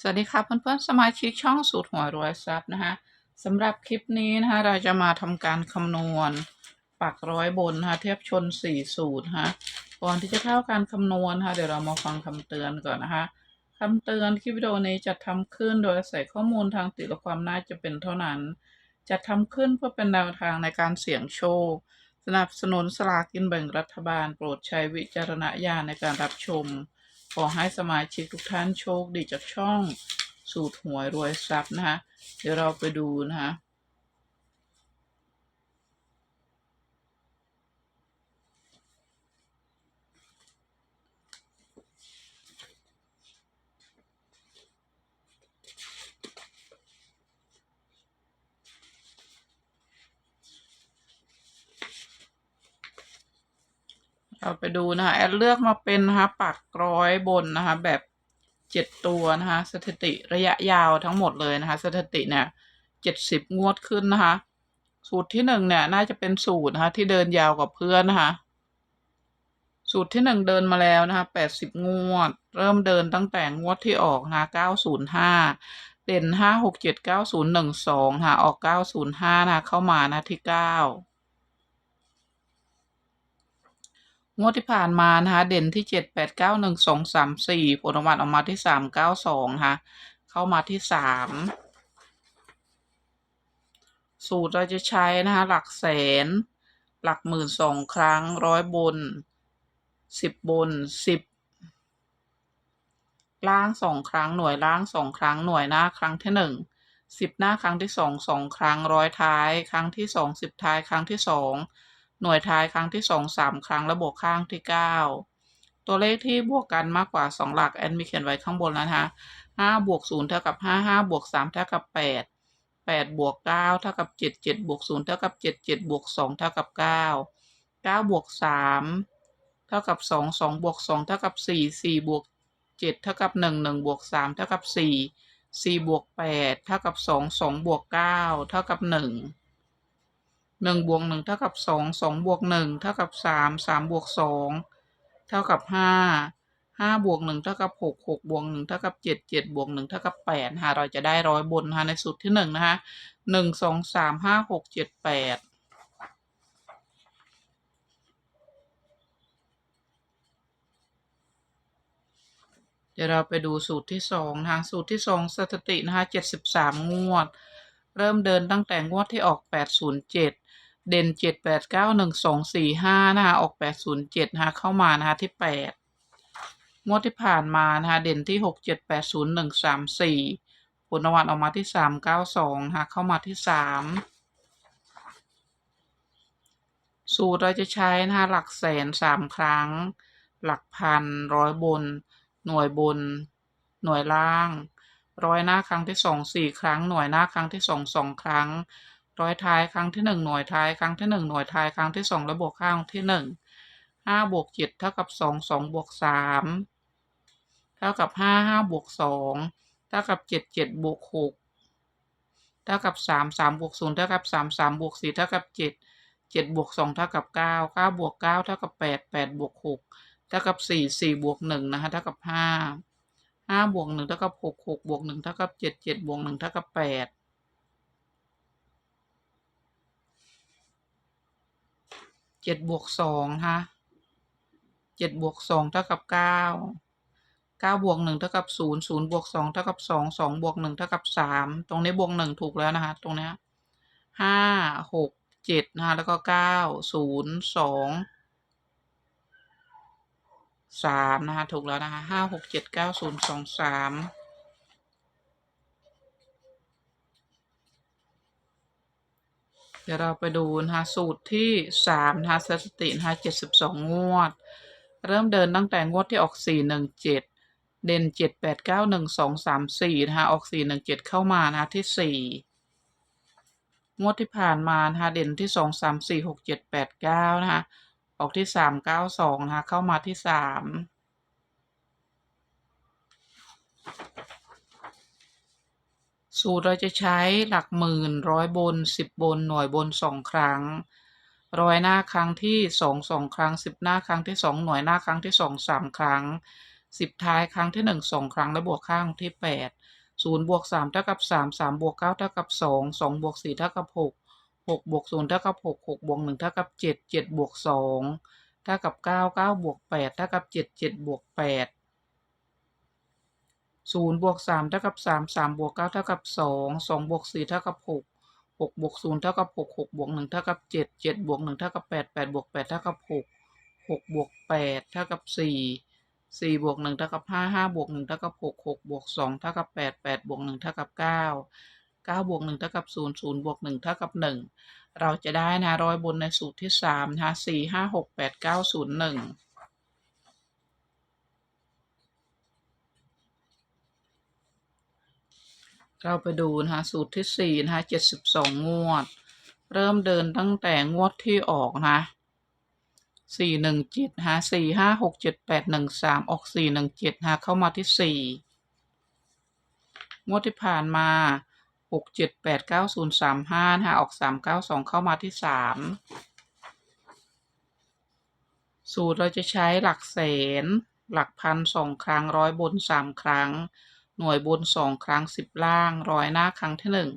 สวัสดีค่ะเพื่อนๆสมาชิกช่องสูตรหัวรวยทรัพย์นะคะสำหรับคลิปนี้นะคะเราจะมาทำการคำนวณปักร้อยบนนะคะเทียบชนสี่สูตรนะคะก่อนที่จะเข้าการคำนวณนะคะเดี๋ยวเรามาฟังคำเตือนก่อนนะคะคำเตือนคลิปวิดีโอนี้จะทำขึ้นโดยอาศัยข้อมูลทางติดและความน่าจะเป็นเท่านั้น จะทำขึ้นเพื่อเป็นแนวทางในการเสี่ยงโชค สนับสนุนสลากกินแบ่งรัฐบาล โปรดใช้วิจารณญาณในการรับชม ขอให้สมาชิกทุกท่านโชคดีจากช่องสูตรหวยรวยทรัพย์นะคะ เดี๋ยวเราไปดูนะคะ เราไปดูนะคะแอดเลือกมาเป็นนะคะปักร้อยบนนะคะแบบเจ็ดตัวนะคะสถิติระยะยาวทั้งหมดเลยนะคะสถิติเนี่ยเจ็ดสิบงวดขึ้นนะคะ สูตรที่หนึ่งเนี่ยน่าจะเป็นสูตรนะคะที่เดินยาวกว่าเพื่อนนะคะสูตรที่หนึ่งเดินมาแล้วนะคะแปดสิบงวด เริ่มเดินตั้งแต่งวดที่ออกนะคะเก้าศูนย์ห้าเด่นห้าหกเจ็ดเก้าศูนย์หนึ่งสองค่ะออกเก้าศูนย์ห้านะคะเข้ามานะที่เก้า งวดที่ผ่านมานะคะ เด่นที่เจ็ดแปดเก้าหนึ่งสองสามสี่ผลรางวัลออกมาที่สามเก้าสองนะคะเข้ามาที่สามสูตรเราจะใช้นะคะ หลักแสน หลักหมื่นสองครั้งร้อยบนสิบบนสิบล่างสองครั้งหน่วยล่างสองครั้งหน่วยหน้าครั้งที่หนึ่งสิบหน้าครั้งที่สองสองครั้งร้อยท้าย ครั้งที่สองสิบท้ายครั้งที่สอง หน่วยท้ายครั้งที่สองสามครั้ง และบวกข้างที่เก้าตัวเลขที่บวกกันมากกว่าสองหลักแอนมีเขียนไว้ข้างบนนะคะห้าบวกศูนย์เท่ากับห้าห้าบวกสามเท่ากับแปดแปดบวกเก้าเท่ากับเจ็ดเจ็ดบวกศูนย์เท่ากับเจ็ดเจ็ดบวกสองเท่ากับเก้าเก้าบวกสามเท่ากับสองสองบวกสองเท่ากับสี่สี่บวกเจ็ดเท่ากับหนึ่งหนึ่งบวกสามเท่ากับสี่สี่บวกแปดเท่ากับสองสองบวกเก้าเท่ากับหนึ่ง หนึ่งบวกหนึ่งเท่ากับสองสองบวกหนึ่งเท่ากับสามสามบวกสองเท่ากับห้าห้าบวกหนึ่งเท่ากับหกหกบวกหนึ่งเท่ากับเจ็ดเจ็ดบวกหนึ่งเท่ากับแปดนะคะเราจะได้ร้อยบนนะคะในสูตรที่หนึ่งนะคะหนึ่งสองสามห้าหกเจ็ดแปดเดี๋ยวเราไปดูสูตรที่สองนะคะสูตรที่สองสถิตินะคะเจ็ดสิบสามงวด เริ่มเดินตั้งแต่งวดที่ออกแปดศูนย์เจ็ด เด่นเจ็ดแปดเก้าหนึ่งสองสี่ห้านะคะออกแปดศูนย์เจ็ดนะคะเข้ามานะคะที่แปดงวดที่ผ่านมานะคะเด่นที่หกเจ็ดแปดศูนย์หนึ่งสามสี่ผลรางวัลออกมาที่สามเก้าสองนะคะเข้ามาที่สามสูตรเราจะใช้นะคะหลักแสนสามครั้ง หลักพันร้อยบน หน่วยบน หน่วยล่าง ร้อยหน้าครั้งที่สองสี่ครั้ง หน่วยหน้าครั้งที่สองสองครั้ง ร้อยท้ายครั้งที่หนึ่งหน่วยท้ายครั้งที่หนึ่งหน่วยท้ายครั้งที่สองและบวกข้างที่หนึ่งห้าบวกเจ็ดเท่ากับสองสองบวกสามเท่ากับห้าห้าบวกสองเท่ากับเจ็ดเจ็ดบวกหกเท่ากับสามสามบวกศูนย์เท่ากับสามสามบวกสี่เท่ากับเจ็ดเจ็ดบวกสองเท่ากับเก้าเก้าบวกเก้าเท่ากับแปดแปดบวกหกเท่ากับสี่สี่บวกหนึ่งนะคะเท่ากับห้าห้าบวกหนึ่งเท่ากับหกหกบวกหนึ่งเท่ากับเจ็ดเจ็ดบวกหนึ่งเท่ากับแปด เจ็ดบวกสองฮะเจ็ดบวกสองเท่ากับเก้าเก้าบวกหนึ่งเท่ากับศูนย์ศูนย์บวกสองเท่ากับสองสองบวกหนึ่งเท่ากับสามตรงนี้บวกหนึ่งถูกแล้วนะคะ ตรงนี้ห้าหกเจ็ดนะคะแล้วก็เก้าศูนย์สองสามนะคะถูกแล้วนะคะห้าหกเจ็ดเก้าศูนย์สองสาม เดี๋ยวเราไปดูนะคะสูตรที่สามนะคะสถิตินะคะเจ็ดสิบสองงวด เริ่มเดินตั้งแต่งวดที่ออกสี่หนึ่งเจ็ดเด่นเจ็ดแปดเก้าหนึ่งสองสามสี่นะคะออกสี่หนึ่งเจ็ดเข้ามานะคะที่สี่งวดที่ผ่านมานะคะเด่นที่สองสามสี่หกเจ็ดแปดเก้านะคะออกที่สามเก้าสองนะคะเข้ามาที่สาม สูตรเราจะใช้หลักหมื่นร้อยบนสิบบนหน่วยบนสองครั้ง ร้อยหน้าครั้งที่สองสองครั้งสิบหน้าครั้งที่สองหน่วยหน้าครั้งที่สองสามครั้งสิบท้ายครั้งที่หนึ่งสองครั้งและบวกข้างที่แปดศูนย์บวกสามเท่ากับสามสามบวกเก้าเท่ากับสองสองบวกสี่เท่ากับหกหกบวกศูนย์เท่ากับหกหกบวกหนึ่งเท่ากับเจ็ดเจ็ดบวกสองเท่ากับเก้าเก้าบวกแปดเท่ากับเจ็ดเจ็ดบวกแปด ศูนย์บวกสามเท่ากับสามสามบวกเก้าเท่ากับสองสองบวกสี่เท่ากับหกหกบวกศูนย์เท่ากับหกหกบวกหนึ่งเท่ากับเจ็ดเจ็ดบวกหนึ่งเท่ากับแปดแปดบวกแปดเท่ากับหกหกบวกแปดเท่ากับสี่สี่บวกหนึ่งเท่ากับห้าห้าบวกหนึ่งเท่ากับหกหกบวกสองเท่ากับแปดแปดบวกหนึ่งเท่ากับเก้าเก้าบวกหนึ่งเท่ากับศูนย์ศูนย์บวกหนึ่งเท่ากับหนึ่งเราจะได้นะร้อยบนในสูตรที่สามนะสี่ห้าหกแปดเก้าศูนย์หนึ่ง เราไปดูนะคะสูตรที่สี่นะคะเจ็ดสิบสองงวด เริ่มเดินตั้งแต่งวดที่ออกนะสี่หนึ่งเจ็ดฮะสี่ห้าหกเจ็ดแปดหนึ่งสามออกสี่หนึ่งเจ็ดฮะเข้ามาที่สี่งวดที่ผ่านมาหกเจ็ดแปดเก้าศูนย์สามห้าฮะออกสามเก้าสองเข้ามาที่สามสูตรเราจะใช้หลักแสน หลักพันสองครั้งร้อยบนสามครั้ง หน่วยบนสองครั้งสิบล่าง ร้อยหน้าครั้งที่หนึ่ง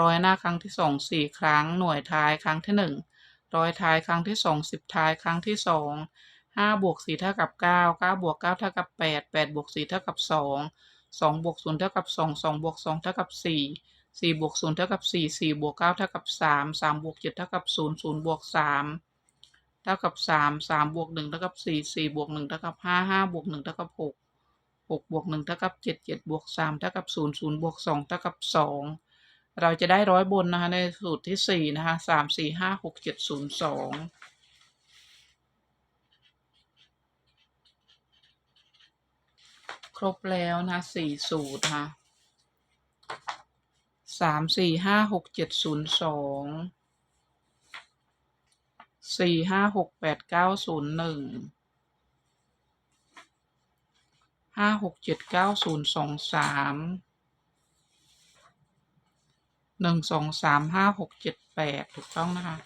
ร้อยหน้าครั้งที่สองสี่ครั้ง หน่วยท้ายครั้งที่หนึ่งร้อยท้ายครั้งที่สองสิบท้ายครั้งที่สองห้าบวกสี่เท่ากับเก้าเก้าบวกเก้าเท่ากับแปดแปดบวกสี่เท่ากับสองสองบวกศูนย์เท่ากับสองสองบวกสองเท่ากับสี่สี่บวกศูนย์เท่ากับสี่สี่บวกเก้าเท่ากับสามสามบวกเจ็ดเท่ากับศูนย์ศูนย์บวกสามเท่ากับสามสามบวกหนึ่งเท่ากับสี่สี่บวกหนึ่งเท่ากับห้าห้าบวกหนึ่งเท่ากับหก หกบวกหนึ่งเท่ากับเจ็ดเจ็ดบวกสามเท่ากับศูนย์ศูนย์บวกสองเท่ากับสองเราจะได้ร้อยบนนะคะในสูตรที่สี่นะคะสามสี่ห้าหกเจ็ดศูนย์สองครบแล้วนะสี่สูตรนะคะสามสี่ห้าหกเจ็ดศูนย์สองสี่ห้าหกแปดเก้าศูนย์หนึ่ง ห้าหกเจ็ดเก้าศูนย์สองสามหนึ่งสองสามห้าหกเจ็ดแปดถูกต้องนะคะ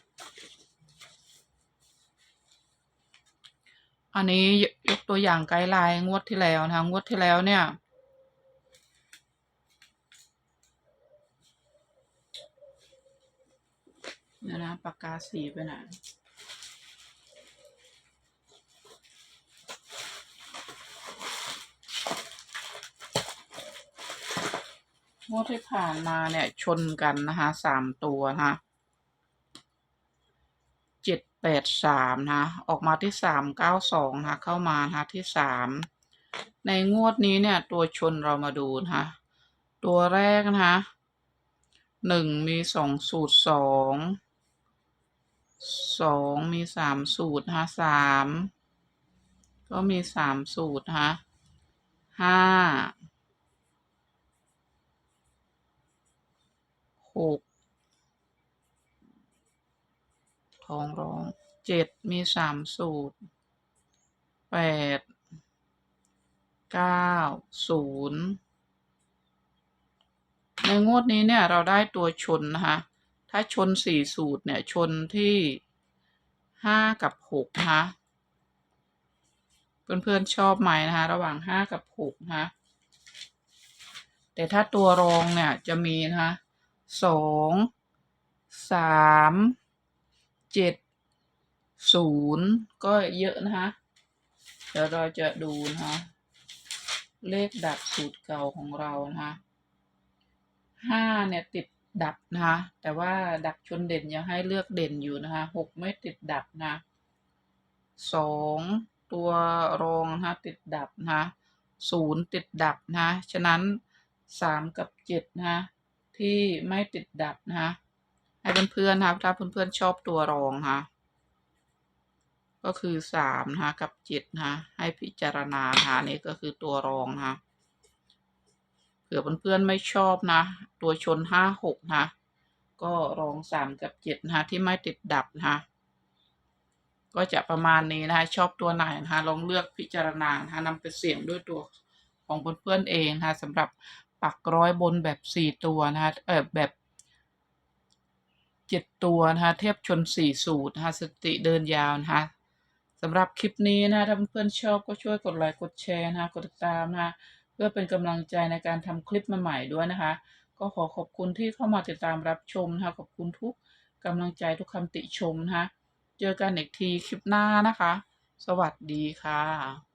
อันนี้ยกตัวอย่างไกด์ไลน์งวดที่แล้วนะคะงวดที่แล้วเนี่ยเดี๋ยวนะปากกาสีไปไหน งวดที่ผ่านมาเนี่ยชนกันนะคะสามตัวนะคะเจ็ดแปดสามนะคะออกมาที่สามเก้าสองนะคะเข้ามานะคะที่สามในงวดนี้เนี่ยตัวชนเรามาดูนะคะตัวแรกนะคะหนึ่งมีสองสูตรสองสองมีสามสูตรนะคะสามก็มีสามสูตรนะคะห้า หกท้องร้องเจ็ดมีสามสูตรแปดเก้าศูนย์ในงวดนี้เนี่ยเราได้ตัวชนนะคะถ้าชนสี่สูตรเนี่ยชนที่ห้ากับหกนะคะเพื่อนๆชอบไหมนะคะระหว่างห้ากับหกนะคะแต่ถ้าตัวรองเนี่ยจะมีนะคะ สองสามเจ็ดศูนย์ก็เยอะนะคะ เดี๋ยวเราจะดูนะคะ เลขดับสูตรเก่าของเรานะคะห้าเนี่ยติดดับนะคะแต่ว่าดับชนเด่นยังให้เลือกเด่นอยู่นะคะหกไม่ติดดับนะสองตัวรองนะคะติดดับนะคะศูนย์ติดดับนะ ฉะนั้นสามกับเจ็ดนะคะ ที่ไม่ติดดับนะคะให้เพื่อนๆนะครับ ถ้าเพื่อนๆชอบตัวรองค่ะ ก็คือสามนะคะกับเจ็ดนะคะให้พิจารณานะคะนี่ก็คือตัวรองนะคะเผื่อเพื่อนๆไม่ชอบนะ ตัวชนห้าหกนะก็รองสามกับเจ็ดนะคะที่ไม่ติดดับนะคะก็จะประมาณนี้นะคะชอบตัวไหนนะคะลองเลือกพิจารณานะคะนำไปเสี่ยงด้วยตัวของเพื่อนๆเองนะคะสำหรับ ปักร้อยบนแบบสี่ตัวนะคะเออแบบเจ็ดตัวนะคะเทียบชนสี่สูตรนะคะสติเดินยาวนะคะสำหรับคลิปนี้นะถ้าเพื่อนๆชอบก็ช่วยกดไลค์กดแชร์นะคะกดติดตามนะคะเพื่อเป็นกำลังใจในการทำคลิปใหม่ๆด้วยนะคะ ก็ขอขอบคุณที่เข้ามาติดตามรับชมนะคะขอบคุณทุกกำลังใจทุกคำติชมนะคะเจอกันอีกทีคลิปหน้านะคะ สวัสดีค่ะ